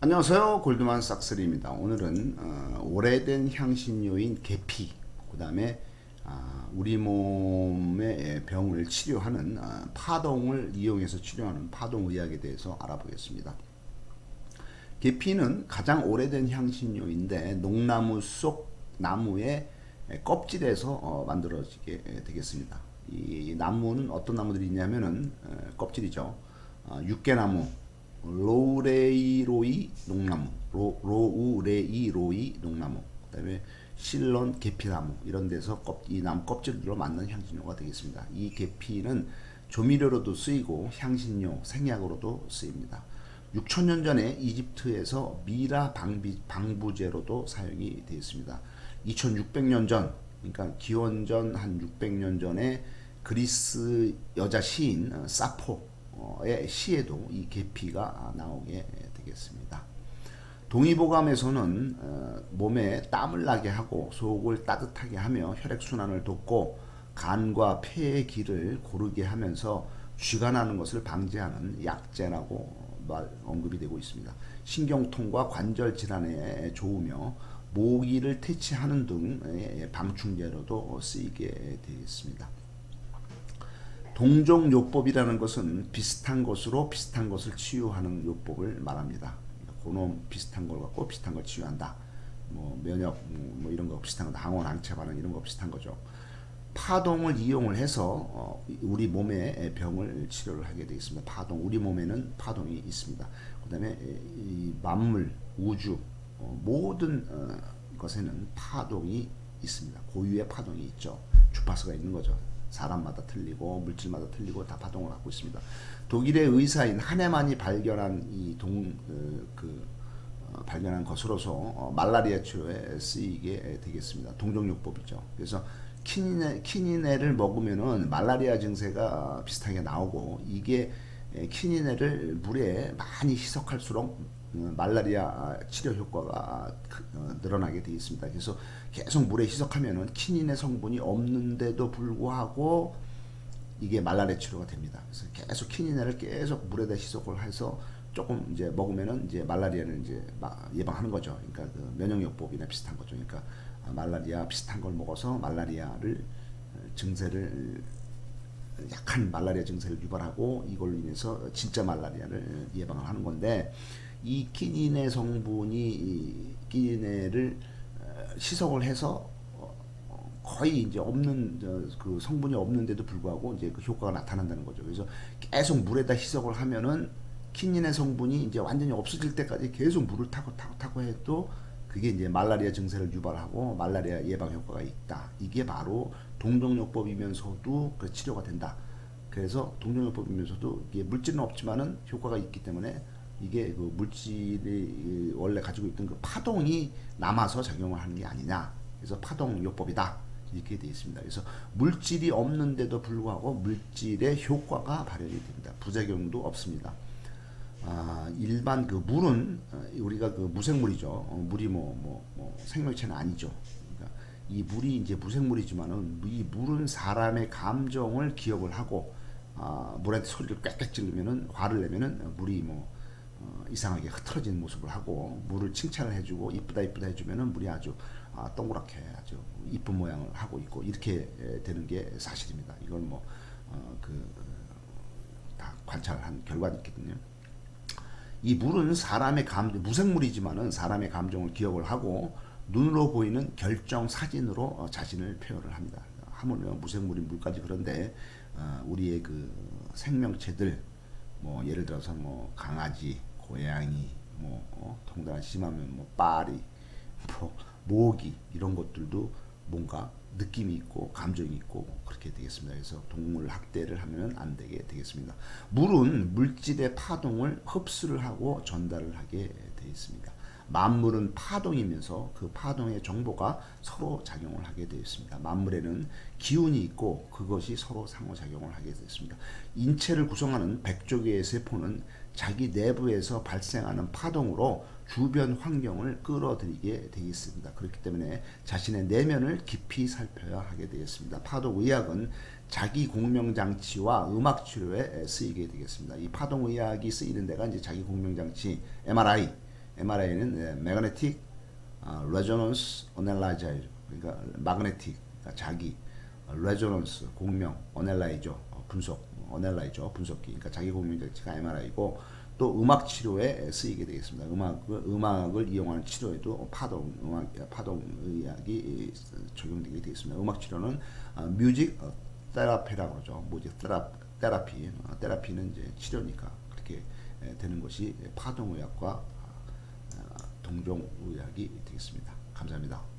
안녕하세요. 골드만 싹스리입니다. 오늘은 어, 오래된 향신료인 계피 그 다음에 아, 우리 몸의 병을 치료하는 아, 파동을 이용해서 치료하는 파동의학에 대해서 알아보겠습니다. 계피는 가장 오래된 향신료인데 농나무 속 나무의 껍질에서 어, 만들어지게 되겠습니다. 이 나무는 어떤 나무들이 있냐면은 어, 껍질이죠. 어, 육개나무 로우레이로이 농나무, 로, 로우레이로이 농나무, 그 다음에 실론 계피나무 이런 데서 껍, 이 나무 껍질로 만든 향신료가 되겠습니다. 이 계피는 조미료로도 쓰이고 향신료, 생약으로도 쓰입니다. 6천년 전에 이집트에서 미라 방비, 방부제로도 사용이 되었습니다. 2600년 전, 그러니까 기원전 한 600년 전에 그리스 여자 시인 어, 사포 의 시에도 이 계피가 나오게 되겠습니다. 동의보감에서는 어, 몸에 땀을 나게 하고 속을 따뜻하게 하며 혈액순환을 돕고 간과 폐의 길을 고르게 하면서 쥐가 나는 것을 방지하는 약재라고 말 언급이 되고 있습니다. 신경통과 관절 질환에 좋으며 모기를 퇴치하는 등의 방충제로도 쓰이게 되었습니다. 동종 요법이라는 것은 비슷한 것으로 비슷한 것을 치유하는 요법을 말합니다. 고놈 비슷한 걸 갖고 비슷한 걸 치유한다. 뭐 면역 뭐 이런 거 비슷한 거 항원 항체 반응 이런 거 비슷한 거죠. 파동을 이용을 해서 어, 우리 몸의 병을 치료를 하게 되어 있습니다. 파동 우리 몸에는 파동이 있습니다. 그다음에 이 만물 우주 어, 모든 어, 것에는 파동이 있습니다. 고유의 파동이 있죠. 주파수가 있는 거죠. 사람마다 틀리고 물질마다 틀리고 다 파동을 갖고 있습니다. 독일의 의사인 하네만이 발견한 이동그 어, 발견한 것으로서 어, 말라리아 치료에 쓰이게 되겠습니다. 동종요법이죠. 그래서 키니네, 키니네를 먹으면은 말라리아 증세가 비슷하게 나오고 이게 키니네를 물에 많이 희석할수록 어, 말라리아 치료 효과가 어, 늘어나게 되어 있습니다. 그래서 계속 물에 희석하면은 키닌의 성분이 없는데도 불구하고 이게 말라리아 치료가 됩니다. 그래서 계속 키닌을 계속 물에다 희석을 해서 조금 이제 먹으면은 이제 말라리아를 이제 예방하는 거죠. 그러니까 그 면역요법이나 비슷한 거죠. 그러니까 말라리아 비슷한 걸 먹어서 말라리아를 어, 증세를 약한 말라리아 증세를 유발하고 이걸로 인해서 진짜 말라리아를 예방을 하는 건데 이 키닌의 성분이 이 키닌을 시석을 해서 어, 거의 이제 없는 그 성분이 없는데도 불구하고 이제 그 효과가 나타난다는 거죠. 그래서 계속 물에다 희석을 하면은 키닌의 성분이 이제 완전히 없어질 때까지 계속 물을 타고 타고 타고 해도 그게 이제 말라리아 증세를 유발하고 말라리아 예방 효과가 있다. 이게 바로 동종요법이면서도 그 치료가 된다. 그래서 동종요법이면서도 이게 물질은 없지만은 효과가 있기 때문에 이게 그 물질이 원래 가지고 있던 그 파동이 남아서 작용을 하는 게 아니냐. 그래서 파동 요법이다. 이렇게 되어 있습니다. 그래서 물질이 없는데도 불구하고 물질의 효과가 발현이 됩니다. 부작용도 없습니다. 아, 일반 그 물은 어, 우리가 그 무생물이죠. 어, 물이 뭐, 뭐, 뭐 생명체는 아니죠. 그러니까 이 물이 이제 무생물이지만은 이 물은 사람의 감정을 기억을 하고 아, 물한테 소리를 꽥꽥 지르면은 화를 내면은 물이 뭐 어, 이상하게 흐트러진 모습을 하고 물을 칭찬을 해주고 이쁘다 이쁘다 해주면은 물이 아주 아, 동그랗게 아주 이쁜 모양을 하고 있고 이렇게 되는 게 사실입니다. 이걸 뭐그 어, 다 관찰한 결과가 있거든요. 이 물은 사람의 감 무생물이지만은 사람의 감정을 기억을 하고 눈으로 보이는 결정 사진으로 어, 자신을 표현을 합니다. 하물며 무생물인 물까지 그런데 어, 우리의 그 생명체들 뭐 예를 들어서 뭐 강아지, 고양이, 뭐 어, 통달한 심하면 뭐 빠리, 뭐 모기 이런 것들도 뭔가 느낌이 있고 감정이 있고 그렇게 되겠습니다. 그래서 동물 학대를 하면 안 되게 되겠습니다. 물은 물질의 파동을 흡수를 하고 전달을 하게 되어 있습니다. 만물은 파동이면서 그 파동의 정보가 서로 작용을 하게 되어 있습니다. 만물에는 기운이 있고 그것이 서로 상호작용을 하게 되어 있습니다. 인체를 구성하는 100조 개의 세포는 자기 내부에서 발생하는 파동으로 주변 환경을 끌어들이게 되어 있습니다. 그렇기 때문에 자신의 내면을 깊이 살펴야 하게 되겠습니다. 파동의학은 자기 공명장치와 음악 치료에 쓰이게 되겠습니다. 이 파동의학이 쓰이는 데가 이제 자기 공명장치, MRI, MRI는 magnetic 어, resonance analyzer 그러니까 magnetic 그러니까 자기 어, resonance 공명 analyzer 어, 분석 analyzer 분석기 그러니까 자기 공명 자체가 MRI고 또 음악 치료에 쓰이게 되겠습니다. 음악 음악을 이용하는 치료에도 파동 음악 파동 의학이 적용되게 되겠습니다. 음악 치료는 어, 뮤직 어, 테라피라고 그러죠. 뭐지 테라 테라피 어, 테라피는 이제 치료니까 그렇게 에, 되는 것이 파동 의학과 어, 동종 의학이 되겠습니다. 감사합니다.